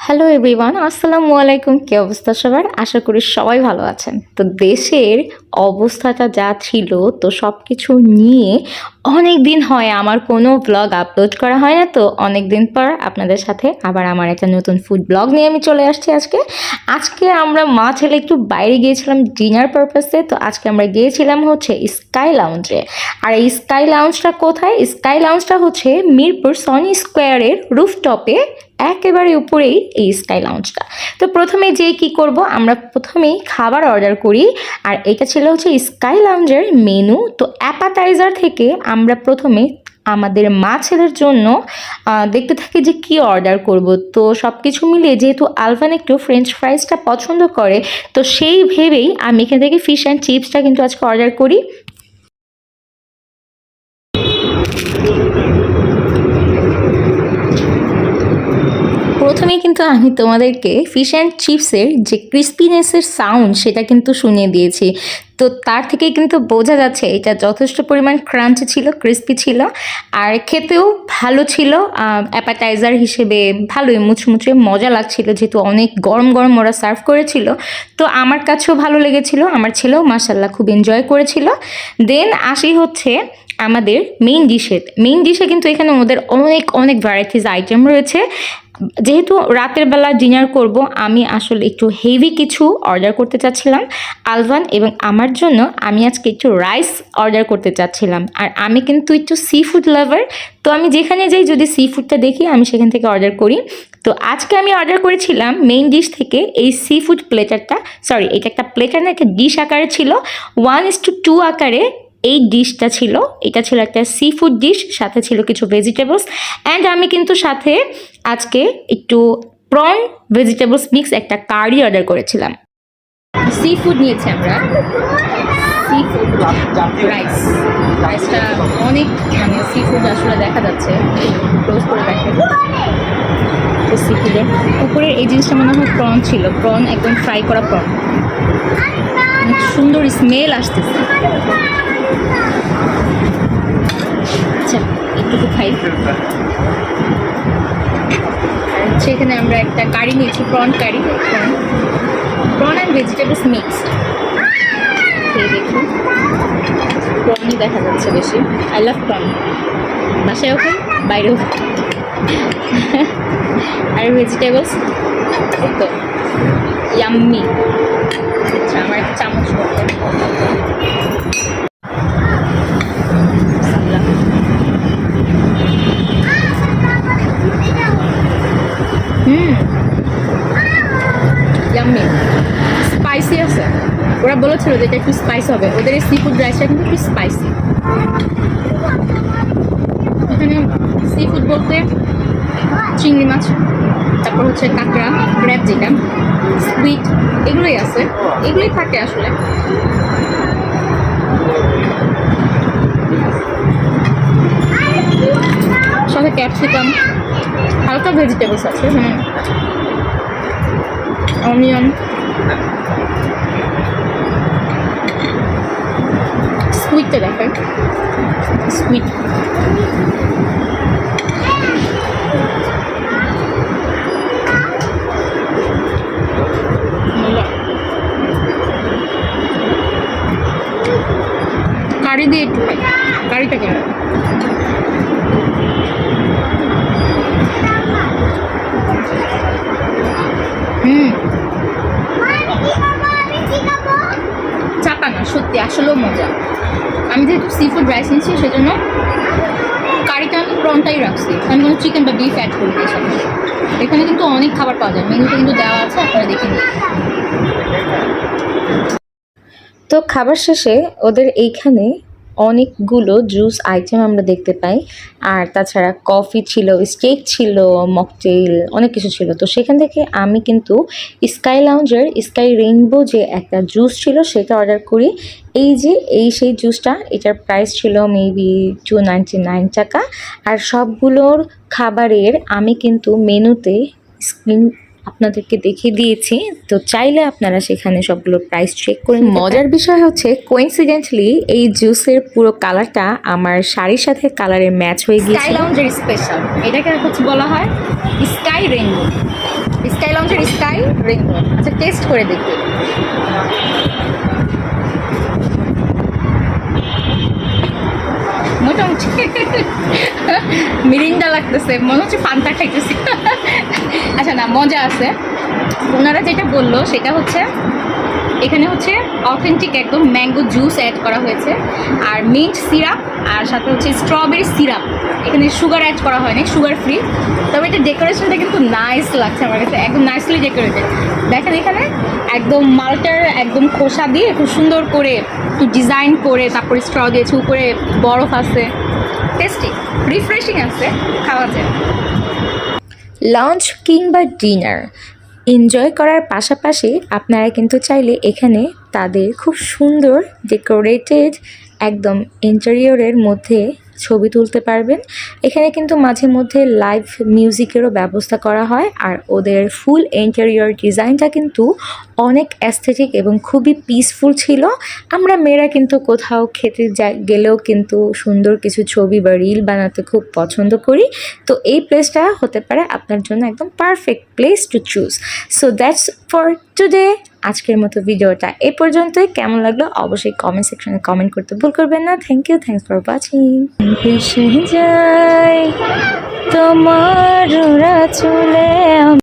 Hello everyone আসসালামু আলাইকুম কি অবস্থা সবার? আশা করি সবাই ভালো আছেন। তো দেশের অবস্থাটা যা ছিল, তো সব কিছু নিয়ে অনেক দিন হয় আমার কোনো ব্লগ আপলোড করা হয় না। তো অনেক দিন পর আপনাদের সাথে আবার আমার একটা নতুন ফুড ব্লগ নিয়ে আমি চলে আসছি আজকে। আজকে আমরা মা ছেলে একটু বাইরে গিয়েছিলাম ডিনার পারপাসে তো আজকে আমরা গিয়েছিলাম হচ্ছে স্কাই লাউঞ্জে আর এই স্কাই লাউঞ্জটা কোথায়? স্কাই লাউঞ্জটা হচ্ছে মিরপুর সনি স্কোয়ারের রুফটপে একেবারে উপরেই এই স্কাই লাউঞ্জটা তো প্রথমে যে কি করব, আমরা প্রথমেই খাবার অর্ডার করি, আর এটা ছিল হচ্ছে স্কাই লাউঞ্জের মেনু তো অ্যাপাটাইজার থেকে আমরা প্রথমে আমাদের মা ছেলের জন্য দেখতে থাকি যে কি অর্ডার করব। তো সব কিছু মিলিয়ে যেহেতু আলভান একটু ফ্রেঞ্চ ফ্রাইসটা পছন্দ করে, তো সেই ভেবেই আমি এখান থেকে ফিশ অ্যান্ড চিপসটা কিন্তু আজকে অর্ডার করি। প্রথমেই কিন্তু আমি তোমাদেরকে ফিশ অ্যান্ড চিপসের যে ক্রিস্পিনেসের সাউন্ড সেটা কিন্তু শুনিয়ে দিয়েছি। তো তার থেকে কিন্তু বোঝা যাচ্ছে এটা যথেষ্ট পরিমাণ ক্রাঞ্চি ছিল ক্রিস্পি ছিল, আর খেতেও ভালো ছিল অ্যাপাটাইজার হিসেবে ভালোই মুচমুচে মজা লাগছিল যেহেতু অনেক গরম গরম ওরা সার্ভ করেছিল। তো আমার কাছেও ভালো লেগেছিল, আমার ছেলেও মাসাল্লাহ খুব এনজয় করেছিল। দেন আসি হচ্ছে আমাদের মেইন ডিশে মেইন ডিশে কিন্তু এখানে ওদের অনেক অনেক ভ্যারাইটিস আইটেম রয়েছে। যেহেতু রাতের বেলা ডিনার করব, আমি আসলে একটু হেভি কিছু অর্ডার করতে চাচ্ছিলাম। আলভান এবং আমার জন্য আমি আজকে একটু রাইস অর্ডার করতে চাচ্ছিলাম। আর আমি কিন্তু একটু সি ফুড লাভার তো আমি যেখানে যাই যদি সি ফুডটা দেখি, আমি সেখান থেকে অর্ডার করি। তো আজকে আমি অর্ডার করেছিলাম মেইন ডিশ থেকে এই সি ফুড প্লেটারটা সরি এটা একটা প্লেটার না, একটা ডিশ আকারে ছিল। ওয়ান ইস টু টু আকারে এই ডিশটা ছিল, এটা ছিল একটা সি ফুড ডিশ সাথে ছিল কিছু ভেজিটেবলস অ্যান্ড আমি কিন্তু সাথে আজকে একটু প্রন ভেজিটেবলস মিক্স একটা কারি অর্ডার করেছিলাম। সি ফুড নিয়েছি আমরা। সি ফুড রাইস রাইসটা অনেক মানে সি ফুড আসলে দেখা যাচ্ছে। ক্লোজ করে দেখেন সি ফুডের উপরের এই জিনিসটা মনে হয় প্রন ছিল। প্রন একদম ফ্রাই করা প্রন সুন্দর স্মেল আসতেছে। আচ্ছা একটু খাই। হচ্ছে এখানে আমরা একটা কারি নিয়েছি prawn curry prawn and vegetables mix খেয়ে দেখুন প্রনই দেখা যাচ্ছে বেশি। আই লাভ প্রন বাসায় ওখানে বাইরেও। আর ভেজিটেবলস তো ইয়াম্মি আচ্ছা আমার চামচ করতে হুম ইয়াম্মি স্পাইসি আছে। ওরা বলেছিল যে এটা একটু স্পাইস হবে। ওদের এই সি ফুড রাইসটা কিন্তু একটু স্পাইসি এখানে সি ফুড বলতে চিংড়ি মাছ, তারপর হচ্ছে কাঁকড়া ক্র্যাব যেটা স্কুইড এগুলোই আছে। এগুলোই থাকে আসলে। সাথে ক্যাপসিকাম হালকা ভেজিটেবলস আছে হ্যাঁ অনিয়ন স্কুইডটা দেখায় স্কুইড কারি দিয়ে একটু কারিটা কেমন? হুম চাপা না সত্যি, আসলেও মজা। আমি যেহেতু সি ফুড রাইস নিচ্ছি সেজন্য কারিটা আমি প্রনটাই রাখছি। আমি কোনো চিকেন বা বিফ অ্যাড করি এখানে কিন্তু অনেক খাবার পাওয়া যায়। মেনুতে কিন্তু দেওয়া আছে, আপনারা দেখে নিন। তো খাবার শেষে ওদের এইখানে অনেকগুলো জুস আইটেম আমরা দেখতে পাই। আর তাছাড়া কফি ছিল, স্টেক ছিল মকটেল অনেক কিছু ছিল। তো সেখান থেকে আমি কিন্তু স্কাই লাউঞ্জের স্কাই রেইনবো যে একটা জুস ছিল সেটা অর্ডার করি। এই যে, এই সেই জুসটা, এটার প্রাইস ছিল মেবি টু নাইন টাকা। আর সবগুলোর খাবারের আমি কিন্তু মেনুতে স্ক্রিন আপনাদেরকে দেখিয়ে দিয়েছি। তো চাইলে আপনারা সেখানে সবগুলো প্রাইস চেক করে মজার বিষয় হচ্ছে কোইন্সিডেন্টলি এই জুসের পুরো কালারটা আমার শাড়ির সাথে কালারের ম্যাচ হয়ে গিয়েছে স্কাই লাউঞ্জের স্পেশাল এটাকে হচ্ছে বলা হয় স্কাই রেইনবো স্কাই লাউঞ্জের স্কাই রেইনবো আচ্ছা টেস্ট করে দেখি। লাগতেছে, মনে হচ্ছে পান্তা খাইতেছি। আচ্ছা না, মজা আছে। ওনারা যেটা বলল, সেটা হচ্ছে, এখানে হচ্ছে অথেন্টিক একদম ম্যাঙ্গো জুস অ্যাড করা হয়েছে। আর মিন্ট সিরাপ আর সাথে হচ্ছে স্ট্রবেরি সিরাপ এখানে সুগার অ্যাড করা হয়নি সুগার ফ্রি তবে এটা ডেকোরেশনটা কিন্তু নাইস লাগছে আমার কাছে, একদম নাইসলি ডেকোরেটেড দেখেন এখানে একদম মালটার একদম খোসা দিয়ে খুব সুন্দর করে একটু ডিজাইন করে তারপরে স্ট্র দিয়েছে উপরে বরফ আছে। টেস্টি রিফ্রেশিং আছে, খাওয়া যায়। লাঞ্চ কিংবা ডিনার এনজয় করার পাশাপাশি আপনারা কিন্তু চাইলে এখানে তাদের খুব সুন্দর ডেকোরেটেড একদম ইন্টেরিয়রের মধ্যে ছবি তুলতে পারবেন। এখানে কিন্তু মাঝে মধ্যে লাইভ মিউজিকেরও ব্যবস্থা করা হয় আর ওদের ফুল ইন্টেরিয়র ডিজাইনটা কিন্তু অনেক অ্যাস্থেটিক এবং খুবই পিসফুল ছিল। আমরা মেয়েরা কিন্তু কোথাও খেতে গেলেও কিন্তু সুন্দর কিছু ছবি বা রিল বানাতে খুব পছন্দ করি। তো এই প্লেসটা হতে পারে আপনার জন্য একদম perfect place to choose so that's for today আজকের মতো ভিডিওটা এ পর্যন্তই। কেমন লাগল অবশ্যই কমেন্ট সেকশনে কমেন্ট করতে ভুল করবেন না। Thank you thanks for watching যায় তোমার